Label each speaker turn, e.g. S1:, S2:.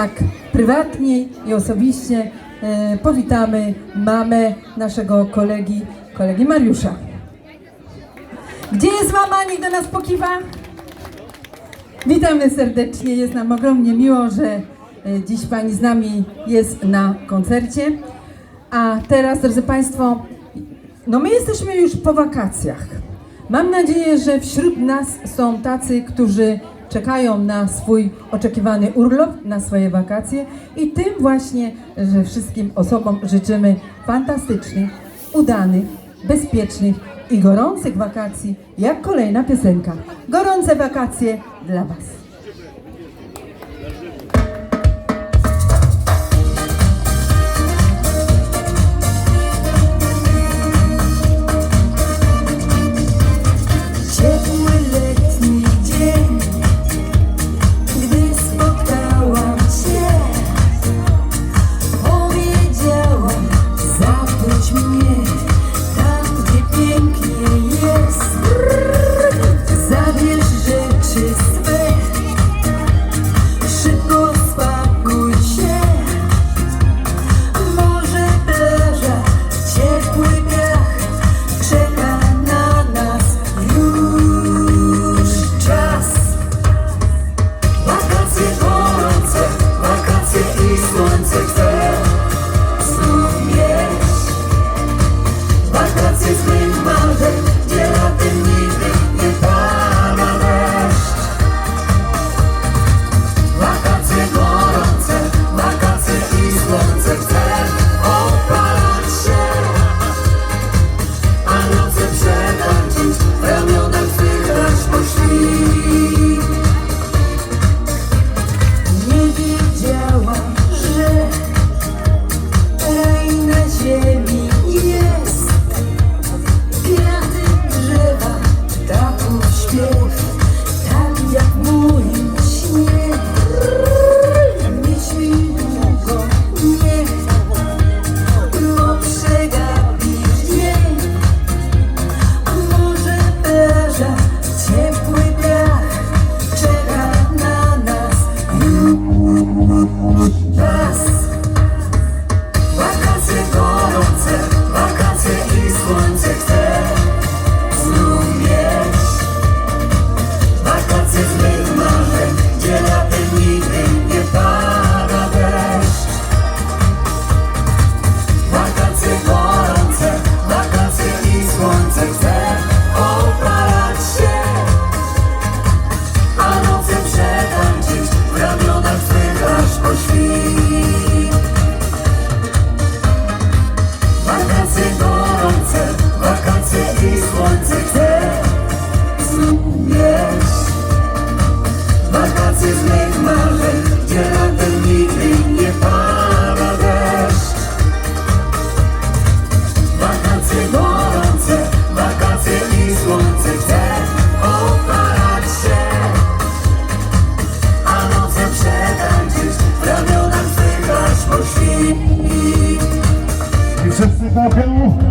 S1: Tak, prywatnie i osobiście e, powitamy mamę naszego kolegi, kolegi Mariusza. Gdzie jest mama? Niech do nas pokiwa. Witamy serdecznie, jest nam ogromnie miło, że e, dziś Pani z nami jest na koncercie. A teraz, drodzy Państwo, no my jesteśmy już po wakacjach. Mam nadzieję, że wśród nas są tacy, którzy czekają na swój oczekiwany urlop, na swoje wakacje i tym właśnie, że wszystkim osobom życzymy fantastycznych, udanych, bezpiecznych i gorących wakacji, jak kolejna piosenka. Gorące wakacje dla Was.
S2: campeão.